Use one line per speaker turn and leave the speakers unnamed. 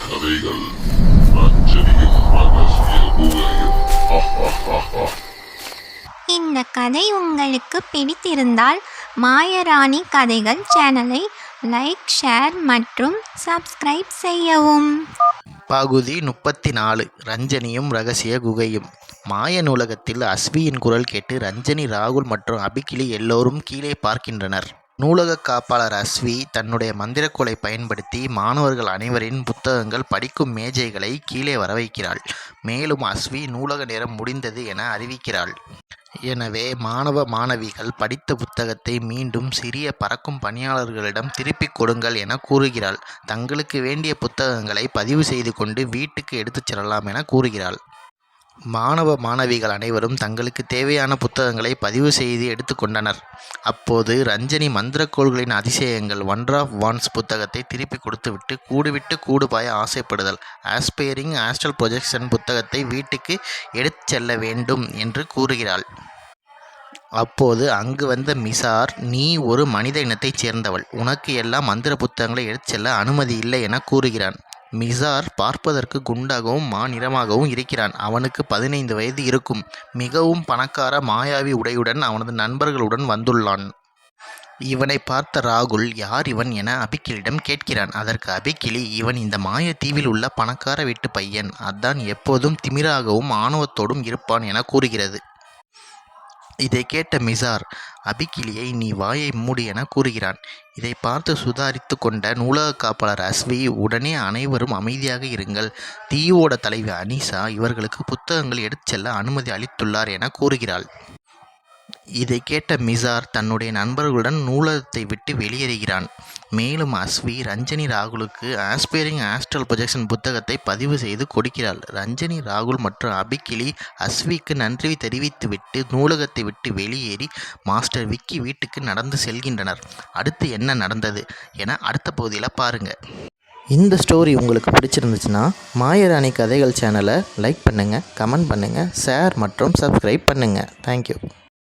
கதைகள்.
இந்த கதை உங்களுக்கு பிடித்திருந்தால் மாயராணி கதைகள் சேனலை லைக் ஷேர் மற்றும் சப்ஸ்கிரைப் செய்யவும்.
பகுதி முப்பத்தி நாலு ரஞ்சனியும் ரகசிய குகையும். மாய நூலகத்தில் அஸ்வியின் குரல் கேட்டு ரஞ்சனி ராகுல் மற்றும் அபிகிலி எல்லோரும் கீழே பார்க்கின்றனர். நூலக காப்பாளர் அஸ்வி தன்னுடைய மந்திரக்கோலை பயன்படுத்தி மாணவர்கள் அனைவரின் புத்தகங்கள் படிக்கும் மேஜைகளை கீழே வர வைக்கிறாள் மேலும் அஸ்வி நூலக நேரம் முடிந்தது என அறிவிக்கிறாள். எனவே மாணவ மாணவிகள் படித்த புத்தகத்தை மீண்டும் சிறிய பறக்கும் பணியாளர்களிடம் திருப்பிக் கொடுங்கள் என கூறுகிறாள். தங்களுக்கு வேண்டிய புத்தகங்களை பதிவு செய்து கொண்டு வீட்டுக்கு எடுத்துச் செல்லலாம் என கூறுகிறாள். மாணவ மாணவிகள் அனைவரும் தங்களுக்கு தேவையான புத்தகங்களை பதிவு செய்து எடுத்துக்கொண்டனர் அப்போது ரஞ்சனி மந்திரக்கோள்களின் அதிசயங்கள் ஒண்டர் ஆஃப் வான்ஸ் புத்தகத்தை திருப்பி கொடுத்துவிட்டு கூடுவிட்டு கூடுபாய ஆசைப்படுதல். ஆஸ்பைரிங் ஆஸ்ட்ரல் ப்ரொஜெக்ஷன் புத்தகத்தை வீட்டுக்கு எடுத்து செல்ல வேண்டும் என்று கூறுகிறாள். அப்போது அங்கு வந்த மிசார் நீ ஒரு மனித இனத்தைச் சேர்ந்தவள். உனக்கு எல்லாம் மந்திர புத்தகங்களை எடுத்து செல்ல அனுமதி இல்லை என கூறுகிறான். மிசார் பார்ப்பதற்கு குண்டாகவும் மாநிறமாகவும் இருக்கிறான். அவனுக்கு பதினைந்து வயது இருக்கும். மிகவும் பணக்கார மாயாவி உடையுடன் அவனது நண்பர்களுடன் வந்துள்ளான். இவனை பார்த்த ராகுல் யார் இவன்? என அபிக்கிலிடம் கேட்கிறான். அதற்கு அபிக்கிளி இவன் இந்த மாயத்தீவில் உள்ள பணக்கார வீட்டு பையன். அதான் எப்போதும் திமிராகவும் ஆணவத்தோடும் இருப்பான் என கூறுகிறது. இதை கேட்ட மிசார் அபிகிலியை நீ வாயை மூடு என கூறுகிறான். இதை பார்த்து சுதாரித்து கொண்ட நூலக காப்பாளர் அஸ்வி உடனே அனைவரும் அமைதியாக இருங்கள். தீயோட தலைவி அனிசா இவர்களுக்கு புத்தகங்கள் எடுத்து செல்ல அனுமதி அளித்துள்ளார் என கூறுகிறாள். இதை கேட்ட மிசார் தன்னுடைய நண்பர்களுடன் நூலகத்தை விட்டு வெளியேறுகிறான். மேலும் அஸ்வி ரஞ்சனி ராகுலுக்கு ஆஸ்பைரிங் ஆஸ்ட்ரல் ப்ரொஜெக்ஷன் புத்தகத்தை பதிவு செய்து கொடுக்கிறாள். ரஞ்சனி ராகுல் மற்றும் அபிகிளி அஸ்விக்கு நன்றி தெரிவித்துவிட்டு நூலகத்தை விட்டு வெளியேறி மாஸ்டர் விக்கி வீட்டுக்கு நடந்து செல்கின்றனர். அடுத்து என்ன நடந்தது என அடுத்த பகுதியில் பாருங்கள் இந்த ஸ்டோரி உங்களுக்கு பிடிச்சிருந்துச்சுன்னா மாயராணி கதைகள் சேனலை லைக் பண்ணுங்கள் கமெண்ட் பண்ணுங்கள் ஷேர் மற்றும் சப்ஸ்கிரைப் பண்ணுங்கள் தேங்க்யூ